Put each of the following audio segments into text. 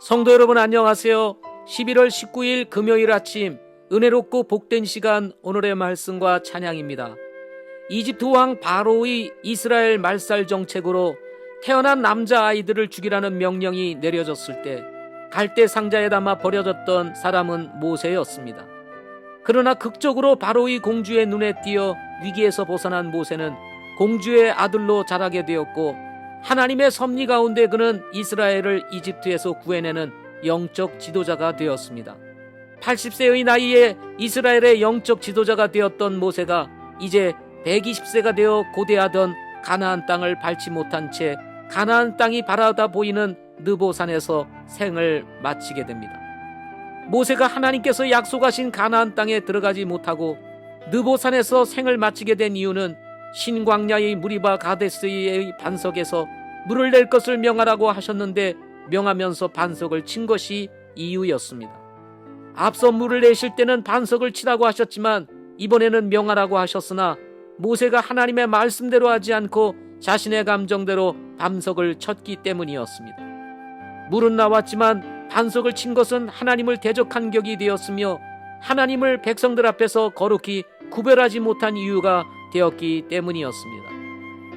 성도 여러분 안녕하세요. 11월 19일 금요일 아침 은혜롭고 복된 시간 오늘의 말씀과 찬양입니다. 이집트 왕 바로의 이스라엘 말살 정책으로 태어난 남자 아이들을 죽이라는 명령이 내려졌을 때 갈대 상자에 담아 버려졌던 사람은 모세였습니다. 그러나 극적으로 바로의 공주의 눈에 띄어 위기에서 벗어난 모세는 공주의 아들로 자라게 되었고 하나님의 섭리 가운데 그는 이스라엘을 이집트에서 구해내는 영적 지도자가 되었습니다. 80세의 나이에 이스라엘의 영적 지도자가 되었던 모세가 이제 120세가 되어 고대하던 가나안 땅을 밟지 못한 채 가나안 땅이 바라다 보이는 느보산에서 생을 마치게 됩니다. 모세가 하나님께서 약속하신 가나안 땅에 들어가지 못하고 느보산에서 생을 마치게 된 이유는 신광야의 무리바 가데스의 반석에서 물을 낼 것을 명하라고 하셨는데 명하면서 반석을 친 것이 이유였습니다. 앞서 물을 내실 때는 반석을 치라고 하셨지만 이번에는 명하라고 하셨으나 모세가 하나님의 말씀대로 하지 않고 자신의 감정대로 반석을 쳤기 때문이었습니다. 물은 나왔지만 반석을 친 것은 하나님을 대적한 격이 되었으며 하나님을 백성들 앞에서 거룩히 구별하지 못한 이유가 되었기 때문이었습니다.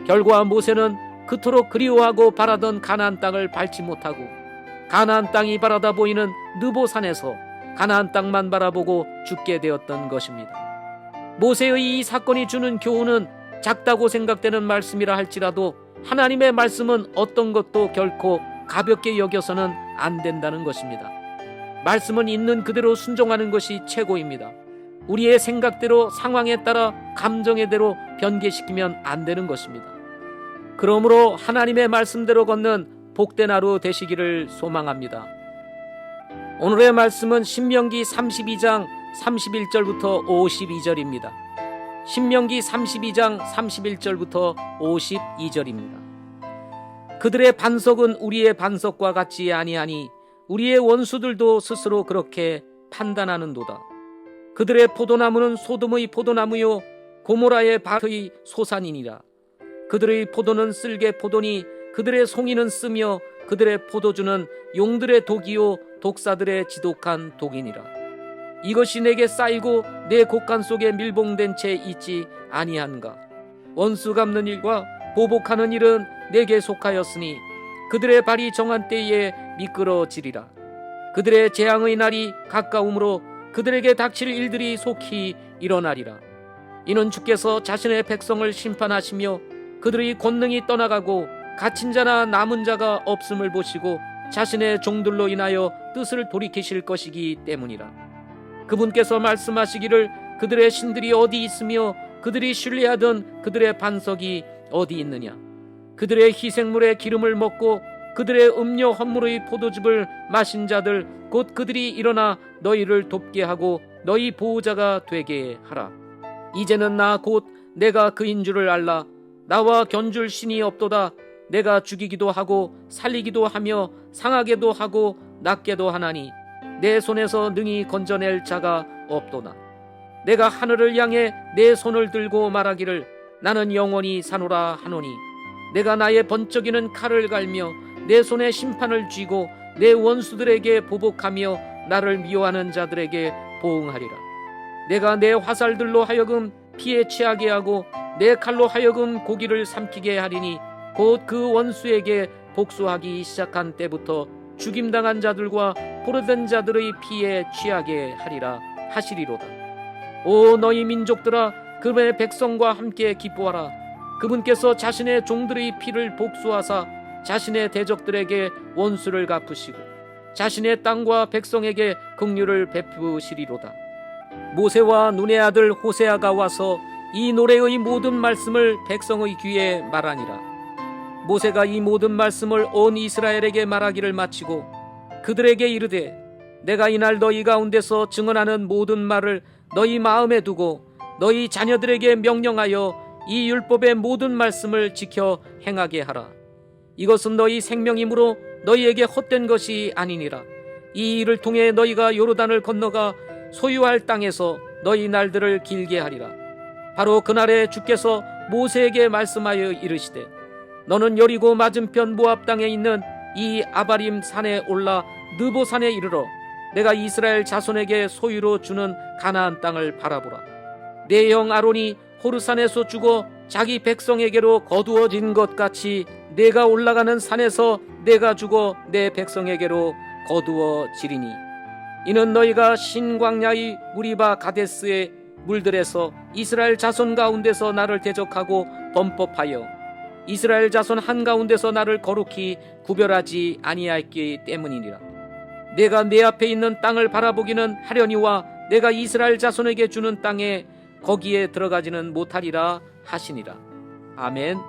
결과 모세는 그토록 그리워하고 바라던 가나안 땅을 밟지 못하고 가나안 땅이 바라다 보이는 느보산에서 가나안 땅만 바라보고 죽게 되었던 것입니다. 모세의 이 사건이 주는 교훈은 작다고 생각되는 말씀이라 할지라도 하나님의 말씀은 어떤 것도 결코 가볍게 여겨서는 안 된다는 것입니다. 말씀은 있는 그대로 순종하는 것이 최고입니다. 우리의 생각대로 상황에 따라 감정에 대로 변개시키면 안 되는 것입니다. 그러므로 하나님의 말씀대로 걷는 복된 하루 되시기를 소망합니다. 오늘의 말씀은 신명기 32장 31절부터 52절입니다. 신명기 32장 31절부터 52절입니다. 그들의 반석은 우리의 반석과 같지 아니하니 우리의 원수들도 스스로 그렇게 판단하는도다. 그들의 포도나무는 소돔의 포도나무요 고모라의 밭의 소산이니라. 그들의 포도는 쓸개 포도니 그들의 송이는 쓰며 그들의 포도주는 용들의 독이요 독사들의 지독한 독이니라. 이것이 내게 쌓이고 내 곳간 속에 밀봉된 채 있지 아니한가. 원수 갚는 일과 보복하는 일은 내게 속하였으니 그들의 발이 정한 때에 미끄러지리라. 그들의 재앙의 날이 가까우므로 그들에게 닥칠 일들이 속히 일어나리라. 이는 주께서 자신의 백성을 심판하시며 그들의 권능이 떠나가고 갇힌 자나 남은 자가 없음을 보시고 자신의 종들로 인하여 뜻을 돌이키실 것이기 때문이라. 그분께서 말씀하시기를 그들의 신들이 어디 있으며 그들이 신뢰하던 그들의 반석이 어디 있느냐. 그들의 희생물의 기름을 먹고 그들의 음료 헌물의 포도즙을 마신 자들 곧 그들이 일어나 너희를 돕게 하고 너희 보호자가 되게 하라. 이제는 나 곧 내가 그인 줄을 알라. 나와 견줄 신이 없도다. 내가 죽이기도 하고 살리기도 하며 상하게도 하고 낫게도 하나니 내 손에서 능히 건져낼 자가 없도다. 내가 하늘을 향해 내 손을 들고 말하기를 나는 영원히 사노라 하노니 내가 나의 번쩍이는 칼을 갈며 내 손에 심판을 쥐고 내 원수들에게 보복하며 나를 미워하는 자들에게 보응하리라. 내가 내 화살들로 하여금 피에 취하게 하고 내 칼로 하여금 고기를 삼키게 하리니 곧 그 원수에게 복수하기 시작한 때부터 죽임당한 자들과 포로된 자들의 피에 취하게 하리라 하시리로다. 오 너희 민족들아 그의 백성과 함께 기뻐하라. 그분께서 자신의 종들의 피를 복수하사 자신의 대적들에게 원수를 갚으시고 자신의 땅과 백성에게 긍휼을 베푸시리로다. 모세와 눈의 아들 호세아가 와서 이 노래의 모든 말씀을 백성의 귀에 말하니라. 모세가 이 모든 말씀을 온 이스라엘에게 말하기를 마치고 그들에게 이르되 내가 이날 너희 가운데서 증언하는 모든 말을 너희 마음에 두고 너희 자녀들에게 명령하여 이 율법의 모든 말씀을 지켜 행하게 하라. 이것은 너희 생명이므로 너희에게 헛된 것이 아니니라. 이 일을 통해 너희가 요르단을 건너가 소유할 땅에서 너희 날들을 길게 하리라. 바로 그날에 주께서 모세에게 말씀하여 이르시되 너는 여리고 맞은편 모압 땅에 있는 이 아바림 산에 올라 느보 산에 이르러 내가 이스라엘 자손에게 소유로 주는 가나안 땅을 바라보라. 내 형 아론이 호르산에서 죽어 자기 백성에게로 거두어진 것 같이 내가 올라가는 산에서 내가 죽어 내 백성에게로 거두어지리니 이는 너희가 신광야의 무리바 가데스의 물들에서 이스라엘 자손 가운데서 나를 대적하고 범법하여 이스라엘 자손 한 가운데서 나를 거룩히 구별하지 아니하였기 때문이니라. 내가 내 앞에 있는 땅을 바라보기는 하려니와 내가 이스라엘 자손에게 주는 땅에 거기에 들어가지는 못하리라 하시니라. 아멘.